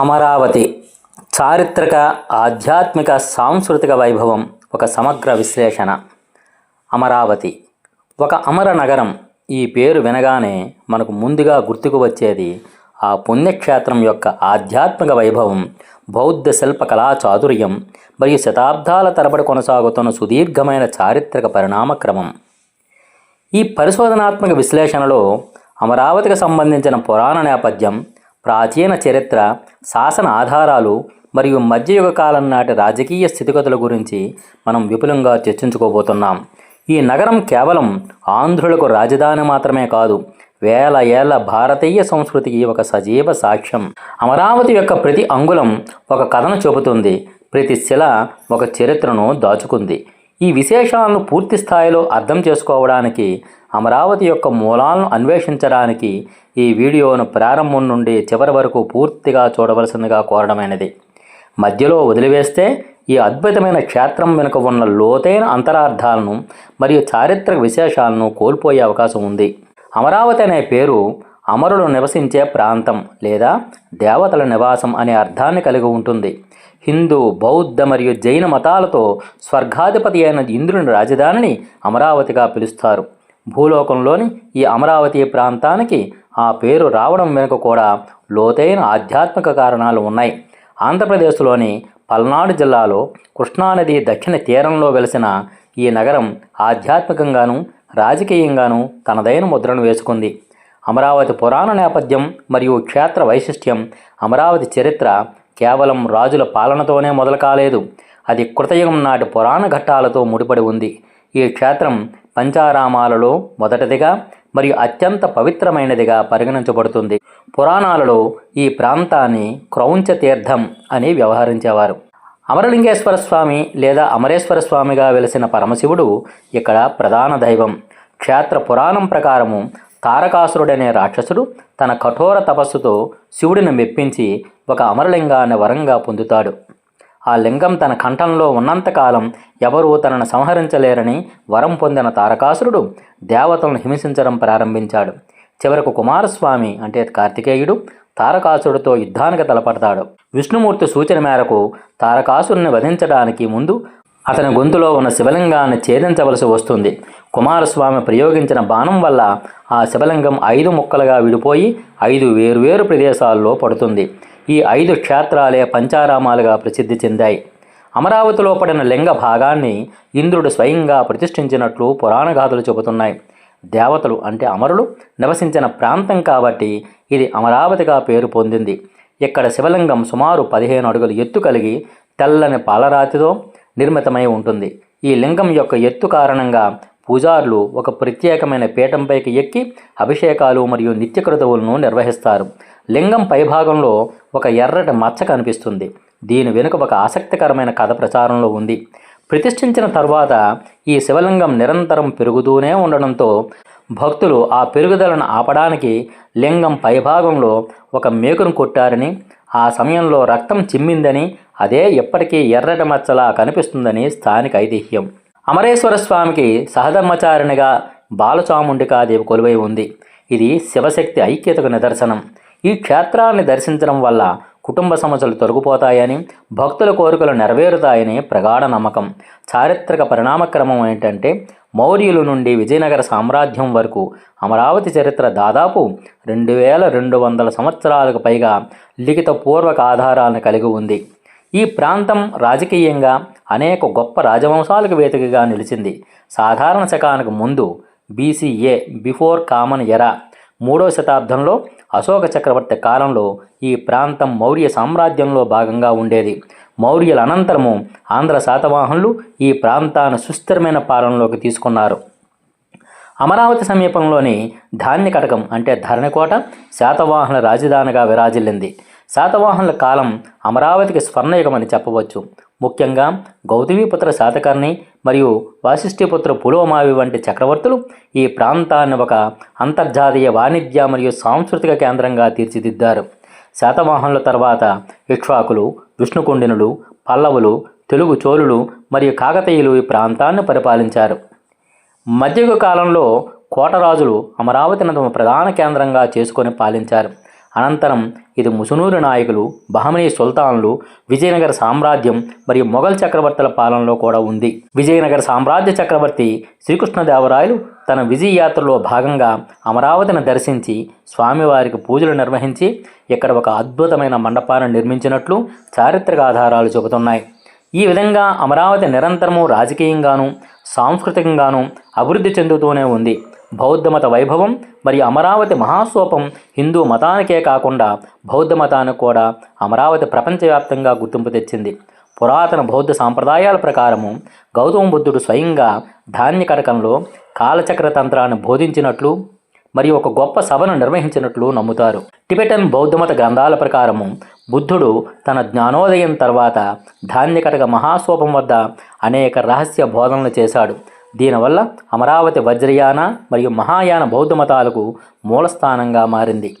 అమరావతి. చారిత్రక ఆధ్యాత్మిక సాంస్కృతిక వైభవం ఒక సమగ్ర విశ్లేషణ. అమరావతి. ఒక అమర నగరం. ఈ పేరు వినగానే మనకు ముందుగా గుర్తుకు వచ్చేది ఆ పుణ్యక్షేత్రం యొక్క ఆధ్యాత్మిక వైభవం బౌద్ధ శిల్ప కళా చాతుర్యం మరియు శతాబ్దాల తరబడి కొనసాగుతున్న సుదీర్ఘమైన చారిత్రక పరిణామ క్రమం ఈ పరిశోధనాత్మక విశ్లేషణలో అమరావతికి సంబంధించిన పురాణ నేపథ్యం ప్రాచీన చరిత్ర శాసన ఆధారాలు మరియు మధ్యయుగ కాలం నాటి రాజకీయ స్థితిగతుల గురించి మనం విపులంగా చర్చించుకోబోతున్నాం. ఈ నగరం కేవలం ఆంధ్రులకు రాజధాని మాత్రమే కాదు వేల ఏళ్ళ భారతీయ సంస్కృతికి ఒక సజీవ సాక్ష్యం. అమరావతి యొక్క ప్రతి అంగుళం ఒక కథను చెబుతుంది ప్రతి శిల ఒక చరిత్రను దాచుకుంది. ఈ విశేషాలను పూర్తి స్థాయిలో అర్థం చేసుకోవడానికి అమరావతి యొక్క మూలాలను అన్వేషించడానికి ఈ వీడియోను ప్రారంభం నుండి చివరి వరకు పూర్తిగా చూడవలసిందిగా కోరడమైనది. మధ్యలో వదిలివేస్తే ఈ అద్భుతమైన క్షేత్రం వెనుక ఉన్న లోతైన అంతరార్థాలను మరియు చారిత్రక విశేషాలను కోల్పోయే అవకాశం ఉంది. అమరావతి అనే పేరు అమరులు నివసించే ప్రాంతం లేదా దేవతల నివాసం అనే అర్థాన్ని కలిగి ఉంటుంది. హిందూ బౌద్ధ మరియు జైన మతాలతో స్వర్గాధిపతి అయిన ఇంద్రుని రాజధానిని అమరావతిగా పిలుస్తారు. భూలోకంలోని ఈ అమరావతి ప్రాంతానికి ఆ పేరు రావడం వెనుక కూడా లోతైన ఆధ్యాత్మిక కారణాలు ఉన్నాయి. ఆంధ్రప్రదేశ్లోని పల్నాడు జిల్లాలో కృష్ణానది దక్షిణ తీరంలో వెలిసిన ఈ నగరం ఆధ్యాత్మికంగాను రాజకీయంగాను తనదైన ముద్రను వేసుకుంది. అమరావతి పురాణ నేపథ్యం మరియు క్షేత్ర వైశిష్ట్యం అమరావతి చరిత్ర కేవలం రాజుల పాలనతోనే మొదలు కాలేదు. అది కృతయుగం నాటి పురాణ ఘట్టాలతో ముడిపడి ఉంది. ఈ క్షేత్రం పంచారామాలలో మొదటిదిగా మరియు అత్యంత పవిత్రమైనదిగా పరిగణించబడుతుంది. పురాణాలలో ఈ ప్రాంతాన్ని క్రౌంచ తీర్థం అని వ్యవహరించేవారు. అమరలింగేశ్వర స్వామి లేదా అమరేశ్వర స్వామిగా వెలిసిన పరమశివుడు ఇక్కడ ప్రధాన దైవం. క్షేత్ర పురాణం ప్రకారము తారకాసురుడనే రాక్షసుడు తన కఠోర తపస్సుతో శివుడిని మెప్పించి ఒక అమరలింగాన్ని వరంగా పొందుతాడు. ఆ లింగం తన కంఠంలో ఉన్నంతకాలం ఎవరూ తనను సంహరించలేరని వరం పొందిన తారకాసురుడు దేవతలను హింసించడం ప్రారంభించాడు. చివరకు కుమారస్వామి అంటే కార్తికేయుడు తారకాసురుడితో యుద్ధానికి తలపడతాడు. విష్ణుమూర్తి సూచన మేరకు తారకాసురుని వధించడానికి ముందు అతని గొంతులో ఉన్న శివలింగాన్ని ఛేదించవలసి వస్తుంది. కుమారస్వామి ప్రయోగించిన బాణం వల్ల ఆ శివలింగం ఐదు ముక్కలుగా విడిపోయి ఐదు వేరువేరు ప్రదేశాల్లో పడుతుంది. ఈ ఐదు క్షేత్రాలే పంచారామాలుగా ప్రసిద్ధి చెందాయి. అమరావతిలో పడిన లింగ భాగాన్ని ఇంద్రుడు స్వయంగా ప్రతిష్ఠించినట్లు పురాణగాథలు చెబుతున్నాయి. దేవతలు అంటే అమరులు నివసించిన ప్రాంతం కాబట్టి ఇది అమరావతిగా పేరు పొందింది. ఇక్కడ శివలింగం సుమారు పదిహేను అడుగుల ఎత్తు కలిగి తెల్లని పాలరాతితో నిర్మితమై ఉంటుంది. ఈ లింగం యొక్క ఎత్తు కారణంగా పూజారులు ఒక ప్రత్యేకమైన పీఠంపైకి ఎక్కి అభిషేకాలు మరియు నిత్యకృతవులను నిర్వహిస్తారు. లింగం పైభాగంలో ఒక ఎర్రటి మచ్చ కనిపిస్తుంది. దీని వెనుక ఒక ఆసక్తికరమైన కథ ప్రచారంలో ఉంది. ప్రతిష్ఠించిన తర్వాత ఈ శివలింగం నిరంతరం పెరుగుతూనే ఉండడంతో భక్తులు ఆ పెరుగుదలను ఆపడానికి లింగం పైభాగంలో ఒక మేకును కొట్టారని ఆ సమయంలో రక్తం చిమ్మిందని అదే ఎప్పటికీ ఎర్రటి మచ్చలా కనిపిస్తుందని స్థానిక ఐతిహ్యం. అమరేశ్వర స్వామికి సహధర్మచారిణిగా బాలచాముండికాదేవి కొలువై ఉంది. ఇది శివశక్తి ఐక్యతకు నిదర్శనం. ఈ క్షేత్రాన్ని దర్శించడం వల్ల కుటుంబ సమస్యలు తొలగిపోతాయని భక్తుల కోరికలు నెరవేరుతాయని ప్రగాఢ నమ్మకం. చారిత్రక పరిణామక్రమం ఏంటంటే మౌర్యుల నుండి విజయనగర సామ్రాజ్యం వరకు అమరావతి చరిత్ర దాదాపు రెండు వేల రెండు వందల సంవత్సరాలకు పైగా లిఖిత పూర్వక ఆధారాలను కలిగి ఉంది. ఈ ప్రాంతం రాజకీయంగా అనేక గొప్ప రాజవంశాలకు వేదికగా నిలిచింది. సాధారణ శకానికి ముందు బీసీఏ బిఫోర్ కామన్ ఎరా మూడో శతాబ్దంలో అశోక చక్రవర్తి కాలంలో ఈ ప్రాంతం మౌర్య సామ్రాజ్యంలో భాగంగా ఉండేది. మౌర్యుల అనంతరము ఆంధ్ర శాతవాహనులు ఈ ప్రాంతాన్ని సుస్థిరమైన పాలనలోకి తీసుకున్నారు. అమరావతి సమీపంలోని ధాన్యకటకం అంటే ధరణికోట శాతవాహన రాజధానిగా విరాజిల్లింది. శాతవాహనుల కాలం అమరావతికి స్వర్ణయుగమని చెప్పవచ్చు. ముఖ్యంగా గౌతమీపుత్ర శాతకర్ణి మరియు వాసిష్ఠిపుత్ర పులోమావి వంటి చక్రవర్తులు ఈ ప్రాంతాన్ని ఒక అంతర్జాతీయ వాణిజ్య మరియు సాంస్కృతిక కేంద్రంగా తీర్చిదిద్దారు. శాతవాహనుల తర్వాత ఇక్ష్వాకులు విష్ణుకుండినులు పల్లవులు తెలుగు చోళులు మరియు కాకతీయులు ఈ ప్రాంతాన్ని పరిపాలించారు. మధ్యయుగ కాలంలో కోటరాజులు అమరావతిని తమ ప్రధాన కేంద్రంగా చేసుకొని పాలించారు. అనంతరం ఇది ముసునూరు నాయకులు బహమనీ సుల్తాన్లు విజయనగర సామ్రాజ్యం మరియు మొఘల్ చక్రవర్తుల పాలనలో కూడా ఉంది. విజయనగర సామ్రాజ్య చక్రవర్తి శ్రీకృష్ణదేవరాయలు తన విజయ యాత్రలో భాగంగా అమరావతిని దర్శించి స్వామివారికి పూజలు నిర్వహించి ఇక్కడ ఒక అద్భుతమైన మండపాన్ని నిర్మించినట్లు చారిత్రక ఆధారాలు చెబుతున్నాయి. ఈ విధంగా అమరావతి నిరంతరము రాజకీయంగాను సాంస్కృతికంగాను అభివృద్ధి చెందుతూనే ఉంది. బౌద్ధమత వైభవం మరియు అమరావతి మహాస్వపం హిందూ మతానికే కాకుండా బౌద్ధ మతానికి కూడా అమరావతి ప్రపంచవ్యాప్తంగా గుర్తింపు తెచ్చింది. పురాతన బౌద్ధ సాంప్రదాయాల ప్రకారము గౌతమ బుద్ధుడు స్వయంగా ధాన్య కటకంలో కాలచక్ర తంత్రాన్ని బోధించినట్లు మరియు ఒక గొప్ప సభను నిర్వహించినట్లు నమ్ముతారు. టిబెటన్ బౌద్ధమత గ్రంథాల ప్రకారము బుద్ధుడు తన జ్ఞానోదయం తర్వాత ధాన్యకటక మహాస్వపం వద్ద అనేక రహస్య బోధనలు చేశాడు. దీనివల్ల అమరావతి వజ్రయాన మరియు మహాయాన బౌద్ధ మతాలకు మూలస్థానంగా మారింది.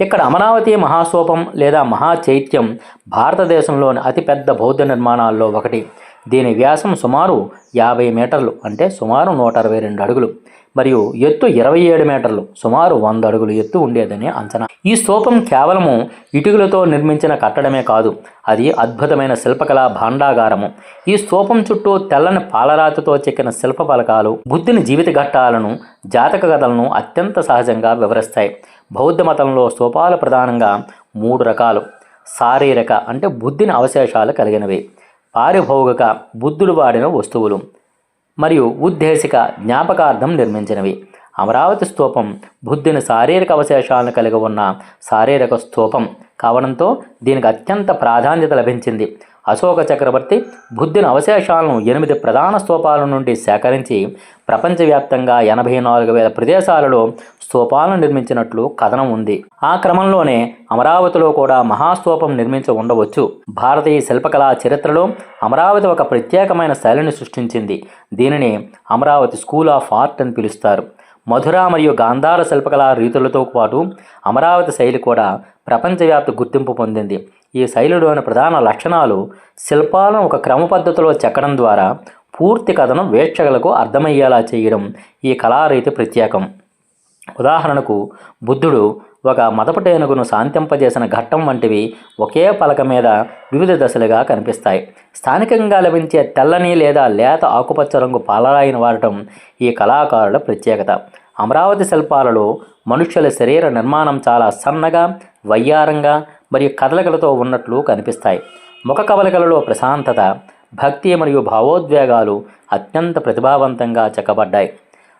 ఇక్కడ అమరావతి మహాసోపం లేదా మహాచైత్యం భారతదేశంలోని అతిపెద్ద బౌద్ధ నిర్మాణాల్లో ఒకటి. దీని వ్యాసం సుమారు యాభై మీటర్లు అంటే సుమారు నూట అరవై రెండు అడుగులు. మరియు ఎత్తు ఇరవై ఏడు మీటర్లు సుమారు వంద అడుగులు ఎత్తు ఉండేదని అంచనా. ఈ స్తూపం కేవలము ఇటుకలతో నిర్మించిన కట్టడమే కాదు అది అద్భుతమైన శిల్పకళా భాండాగారము. ఈ స్తూపం చుట్టూ తెల్లని పాలరాతితో చెక్కిన శిల్ప ఫలకాలు బుద్ధుని జీవిత ఘట్టాలను జాతక కథలను అత్యంత సహజంగా వివరిస్తాయి. బౌద్ధ మతంలో స్తూపాలు ప్రధానంగా మూడు రకాలు. శారీరక అంటే బుద్ధిని అవశేషాలు కలిగినవి. పారిభౌగిక బుద్ధుడు వాడిన వస్తువులు మరియు ఉద్దేశిక జ్ఞాపకార్థం నిర్మించినవి. అమరావతి స్తూపం బుద్ధుని శారీరక అవశేషాలను కలిగి ఉన్న శారీరక స్తూపం కావడంతో దీనికి అత్యంత ప్రాధాన్యత లభించింది. అశోక చక్రవర్తి బుద్ధుని అవశేషాలను ఎనిమిది ప్రధాన స్తూపాల నుండి సేకరించి ప్రపంచవ్యాప్తంగా ఎనభై నాలుగు వేల ప్రదేశాలలో స్తూపాలను నిర్మించినట్లు కథనం ఉంది. ఆ క్రమంలోనే అమరావతిలో కూడా మహాస్తూపం నిర్మించి ఉండవచ్చు. భారతీయ శిల్పకళా చరిత్రలో అమరావతి ఒక ప్రత్యేకమైన శైలిని సృష్టించింది. దీనిని అమరావతి స్కూల్ ఆఫ్ ఆర్ట్ అని పిలుస్తారు. మధుర మరియు గాంధార శిల్పకళా రీతులతో పాటు అమరావతి శైలి కూడా ప్రపంచవ్యాప్త గుర్తింపు పొందింది. ఈ శైలిలోని ప్రధాన లక్షణాలు శిల్పాలను ఒక క్రమ పద్ధతిలో చెక్కడం ద్వారా పూర్తి కథను వీక్షకులకు అర్థమయ్యేలా చేయడం ఈ కళారీతి ప్రత్యేకం. ఉదాహరణకు బుద్ధుడు ఒక మదపటేనుగును శాంతింపజేసిన ఘట్టం వంటివి ఒకే పలక మీద వివిధ దశలుగా కనిపిస్తాయి. స్థానికంగా లభించే తెల్లని లేదా లేత ఆకుపచ్చ రంగు పాలరాయిని వాడటం ఈ కళాకారుల ప్రత్యేకత. అమరావతి శిల్పాలలో మనుష్యుల శరీర నిర్మాణం చాలా సన్నగా వయ్యారంగా మరియు కదలికలతో ఉన్నట్లు కనిపిస్తాయి. ముఖ కవలికలలో ప్రశాంతత భక్తి మరియు భావోద్వేగాలు అత్యంత ప్రతిభావంతంగా చెక్కబడ్డాయి.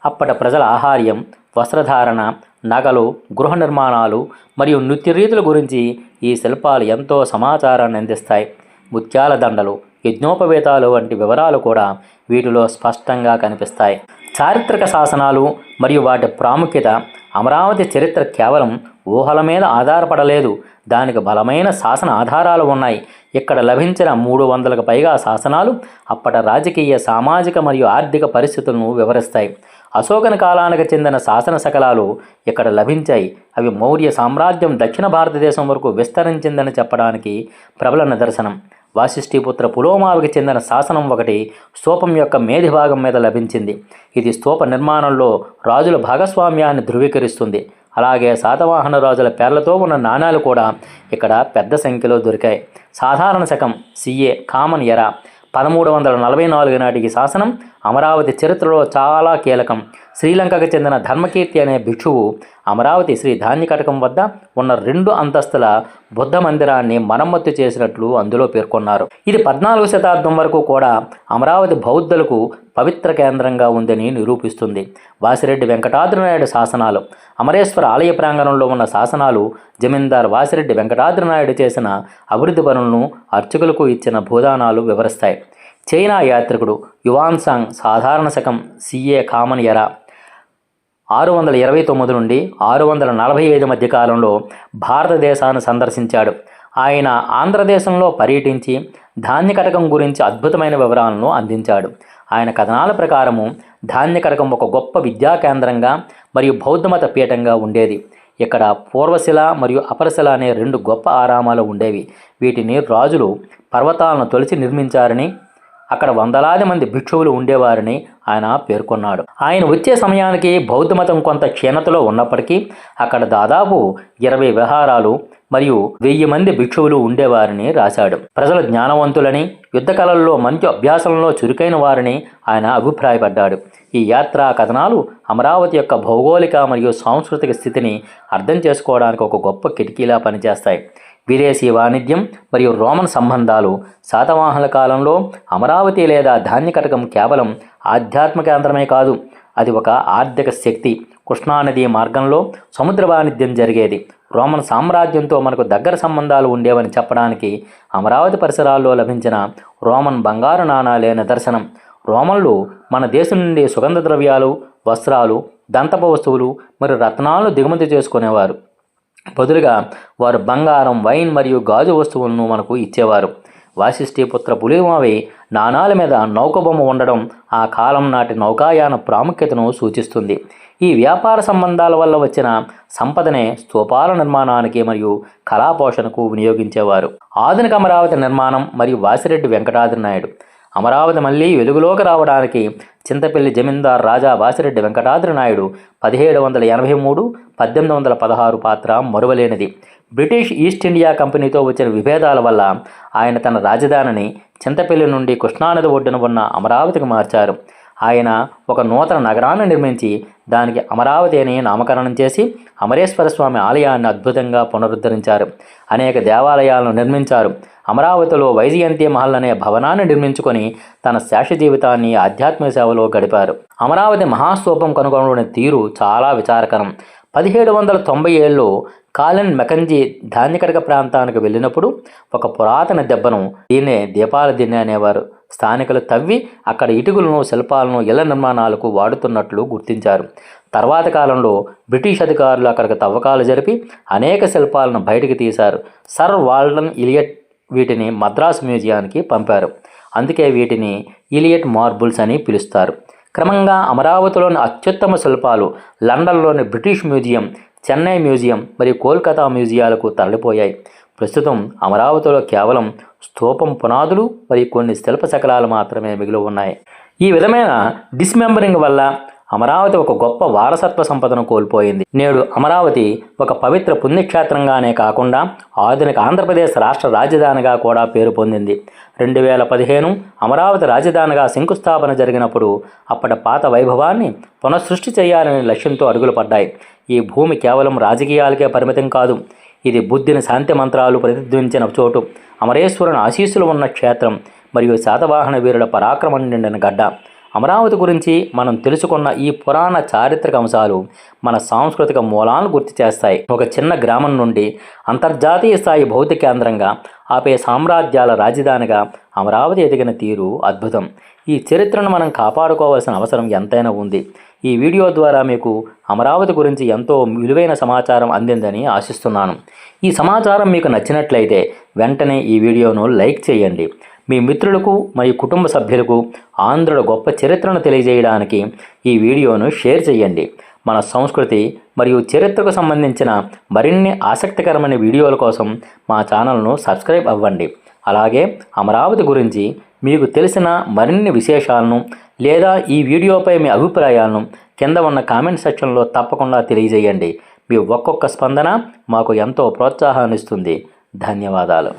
అప్పటి ప్రజల ఆహార్యం వస్త్రధారణ నగలు గృహ నిర్మాణాలు మరియు నృత్య రీతుల గురించి ఈ శిల్పాలు ఎంతో సమాచారాన్ని అందిస్తాయి. ముత్యాల దండలు యజ్ఞోపవేతాలు వంటి వివరాలు కూడా వీటిలో స్పష్టంగా కనిపిస్తాయి. చారిత్రక శాసనాలు మరియు వాటి ప్రాముఖ్యత అమరావతి చరిత్ర కేవలం ఊహల మీద ఆధారపడలేదు. దానికి బలమైన శాసన ఆధారాలు ఉన్నాయి. ఇక్కడ లభించిన మూడు వందలకు పైగా శాసనాలు అప్పటి రాజకీయ సామాజిక మరియు ఆర్థిక పరిస్థితులను వివరిస్తాయి. అశోకన కాలానికి చెందిన శాసన శకలాలు ఇక్కడ లభించాయి. అవి మౌర్య సామ్రాజ్యం దక్షిణ భారతదేశం వరకు విస్తరించిందని చెప్పడానికి ప్రబల నిదర్శనం. వాసిష్ఠీపుత్ర పులోమావికి చెందిన శాసనం ఒకటి స్తూపం యొక్క మేధి భాగం మీద లభించింది. ఇది స్తూప నిర్మాణంలో రాజుల భాగస్వామ్యాన్ని ధృవీకరిస్తుంది. అలాగే శాతవాహన రాజుల పేర్లతో ఉన్న నాణాలు కూడా ఇక్కడ పెద్ద సంఖ్యలో దొరికాయి. సాధారణ శకం సిఏ కామన్ ఎరా. పదమూడు వందల నలభై నాలుగు నాటికి శాసనం అమరావతి చరిత్రలో చాలా కీలకం. శ్రీలంకకు చెందిన ధర్మకీర్తి అనే భిక్షువు అమరావతి శ్రీ ధాన్యకటకం వద్ద ఉన్న రెండు అంతస్తుల బుద్ధ మందిరాన్ని మరమ్మత్తు చేసినట్లు అందులో పేర్కొన్నారు. ఇది పద్నాలుగు శతాబ్దం వరకు కూడా అమరావతి బౌద్ధులకు పవిత్ర కేంద్రంగా ఉందని నిరూపిస్తుంది. వాసిరెడ్డి వెంకటాద్రినాయుడు శాసనాలు అమరేశ్వర ఆలయ ప్రాంగణంలో ఉన్న శాసనాలు జమీందార్ వాసిరెడ్డి వెంకటాద్రినాయుడు చేసిన అభివృద్ధి పనులను అర్చకులకు ఇచ్చిన భూదానాలు వివరిస్తాయి. చైనా యాత్రికుడు యువాన్సాంగ్ సాధారణ శకం సిఏ కామన్ ఎరా ఆరు వందల ఇరవై తొమ్మిది నుండి ఆరు వందల నలభై ఐదు మధ్య కాలంలో భారతదేశాన్ని సందర్శించాడు. ఆయన ఆంధ్రదేశంలో పర్యటించి ధాన్యకటకం గురించి అద్భుతమైన వివరాలను అందించాడు. ఆయన కథనాల ప్రకారము ధాన్యకటకం ఒక గొప్ప విద్యా కేంద్రంగా మరియు బౌద్ధమత పీఠంగా ఉండేది. ఇక్కడ పూర్వశిల మరియు అపరశిల అనే రెండు గొప్ప ఆరామాలు ఉండేవి. వీటిని రాజులు పర్వతాలను తొలిచి నిర్మించారని అక్కడ వందలాది మంది భిక్షువులు ఉండేవారని ఆయన పేర్కొన్నాడు. ఆయన వచ్చే సమయానికి బౌద్ధమతం కొంత క్షీణతలో ఉన్నప్పటికీ అక్కడ దాదాపు ఇరవై విహారాలు మరియు వెయ్యి మంది భిక్షువులు ఉండేవారని రాశాడు. ప్రజలు జ్ఞానవంతులని యుద్ధ కళల్లో మంచి అభ్యాసంలో చురుకైన వారిని ఆయన అభిప్రాయపడ్డాడు. ఈ యాత్రా కథనాలు అమరావతి యొక్క భౌగోళిక మరియు సాంస్కృతిక స్థితిని అర్థం చేసుకోవడానికి ఒక గొప్ప కిటికీలా పనిచేస్తాయి. విదేశీ వాణిజ్యం మరియు రోమన్ సంబంధాలు శాతవాహనుల కాలంలో అమరావతి లేదా ధాన్యకటకం కేవలం ఆధ్యాత్మిక కేంద్రమే కాదు అది ఒక ఆర్థిక శక్తి. కృష్ణానది మార్గంలో సముద్ర వాణిజ్యం జరిగేది. రోమన్ సామ్రాజ్యంతో మనకు దగ్గర సంబంధాలు ఉండేవని చెప్పడానికి అమరావతి పరిసరాల్లో లభించిన రోమన్ బంగారు నాణాలే నిదర్శనం రోమన్లు మన దేశం నుండి సుగంధ ద్రవ్యాలు వస్త్రాలు దంతపు వస్తువులు మరియు రత్నాలను దిగుమతి చేసుకునేవారు. బదులుగా వారు బంగారం వైన్ మరియు గాజు వస్తువులను మనకు ఇచ్చేవారు. వాసిష్ఠి పుత్ర పులిమావి నాణాల మీద నౌకబొమ్మ ఉండడం ఆ కాలం నాటి నౌకాయాన ప్రాముఖ్యతను సూచిస్తుంది. ఈ వ్యాపార సంబంధాల వల్ల వచ్చిన సంపదనే స్తూపాల నిర్మాణానికి మరియు కళాపోషణకు వినియోగించేవారు. ఆధునిక అమరావతి నిర్మాణం మరియు వాసిరెడ్డి వెంకటాద్రి నాయుడు. అమరావతి మళ్ళీ వెలుగులోకి రావడానికి చింతపల్లి జమీందార్ రాజా వాసిరెడ్డి వెంకటాద్రి నాయుడు పదిహేడు వందల ఎనభై మూడు పద్దెనిమిది వందల పదహారు పాత్ర మరువలేనిది. బ్రిటిష్ ఈస్ట్ ఇండియా కంపెనీతో వచ్చిన విభేదాల వల్ల ఆయన తన రాజధానిని చింతపల్లి నుండి కృష్ణానది ఒడ్డున ఉన్న అమరావతికి మార్చారు. ఆయన ఒక నూతన నగరాన్ని నిర్మించి దానికి అమరావతి అని నామకరణం చేసి అమరేశ్వర స్వామి ఆలయాన్ని అద్భుతంగా పునరుద్ధరించారు. అనేక దేవాలయాలను నిర్మించారు. అమరావతిలో వైజయంతి మహల్ అనే భవనాన్ని నిర్మించుకొని తన శేష జీవితాన్ని ఆధ్యాత్మిక సేవలో గడిపారు. అమరావతి మహాస్తూపం కనుగొనడం తీరు చాలా విచారకరం. పదిహేడు వందల తొంభై ఏళ్ళలో కాలన్ మెకంజీ ధాన్యకడక ప్రాంతానికి వెళ్ళినప్పుడు ఒక పురాతన దెబ్బను దీన్నే దీపాల దిన్నె అనేవారు. స్థానికులు తవ్వి అక్కడ ఇటుకలను శిల్పాలను ఇళ్ళ నిర్మాణాలకు వాడుతున్నట్లు గుర్తించారు. తర్వాత కాలంలో బ్రిటిష్ అధికారులు అక్కడికి తవ్వకాలు జరిపి అనేక శిల్పాలను బయటికి తీశారు. సర్ వాల్డన్ ఇలియట్ వీటిని మద్రాసు మ్యూజియానికి పంపారు. అందుకే వీటిని ఇలియట్ మార్బుల్స్ అని పిలుస్తారు. క్రమంగా అమరావతిలోని అత్యుత్తమ శిల్పాలు లండన్లోని బ్రిటిష్ మ్యూజియం చెన్నై మ్యూజియం మరియు కోల్కతా మ్యూజియాలకు తరలిపోయాయి. ప్రస్తుతం అమరావతిలో కేవలం స్థూపం పునాదులు మరియు కొన్ని శిల్ప శకలాలు మాత్రమే మిగిలి ఉన్నాయి. ఈ విధమైన డిస్మెంబరింగ్ వల్ల అమరావతి ఒక గొప్ప వారసత్వ సంపదను కోల్పోయింది. నేడు అమరావతి ఒక పవిత్ర పుణ్యక్షేత్రంగానే కాకుండా ఆధునిక ఆంధ్రప్రదేశ్ రాష్ట్ర రాజధానిగా కూడా పేరు పొందింది. రెండు వేల పదిహేను అమరావతి రాజధానిగా శంకుస్థాపన జరిగినప్పుడు అప్పటి పాత వైభవాన్ని పునఃసృష్టి చేయాలనే లక్ష్యంతో అడుగులు పడ్డాయి. ఈ భూమి కేవలం రాజకీయాలకే పరిమితం కాదు ఇది బుద్ధిని శాంతి మంత్రాలు ప్రతిధ్వించిన చోటు. అమరేశ్వరుని ఆశీస్సులు ఉన్న క్షేత్రం మరియు శాతవాహన వీరుల పరాక్రమం నిండిన గడ్డ. అమరావతి గురించి మనం తెలుసుకున్న ఈ పురాణ చారిత్రక అంశాలు మన సాంస్కృతిక మూలాలను గుర్తు చేస్తాయి. ఒక చిన్న గ్రామం నుండి అంతర్జాతీయ స్థాయి భౌతిక కేంద్రంగా ఆపే సామ్రాజ్యాల రాజధానిగా అమరావతి ఎదిగిన తీరు అద్భుతం. ఈ చరిత్రను మనం కాపాడుకోవాల్సిన అవసరం ఎంతైనా ఉంది. ఈ వీడియో ద్వారా మీకు అమరావతి గురించి ఎంతో విలువైన సమాచారం అందిందని ఆశిస్తున్నాను. ఈ సమాచారం మీకు నచ్చినట్లయితే వెంటనే ఈ వీడియోను లైక్ చేయండి. మీ మిత్రులకు మరియు కుటుంబ సభ్యులకు ఆంధ్రుల గొప్ప చరిత్రను తెలియజేయడానికి ఈ వీడియోను షేర్ చేయండి. మన సంస్కృతి మరియు చరిత్రకు సంబంధించిన మరిన్ని ఆసక్తికరమైన వీడియోల కోసం మా ఛానల్ను సబ్స్క్రైబ్ అవ్వండి. అలాగే అమరావతి గురించి మీకు తెలిసిన మరిన్ని విశేషాలను లేదా ఈ వీడియోపై మీ అభిప్రాయాలను కింద ఉన్న కామెంట్ సెక్షన్లో తప్పకుండా తెలియజేయండి. మీ ఒక్కొక్క స్పందన మాకు ఎంతో ప్రోత్సాహాన్నిస్తుంది. ధన్యవాదాలు.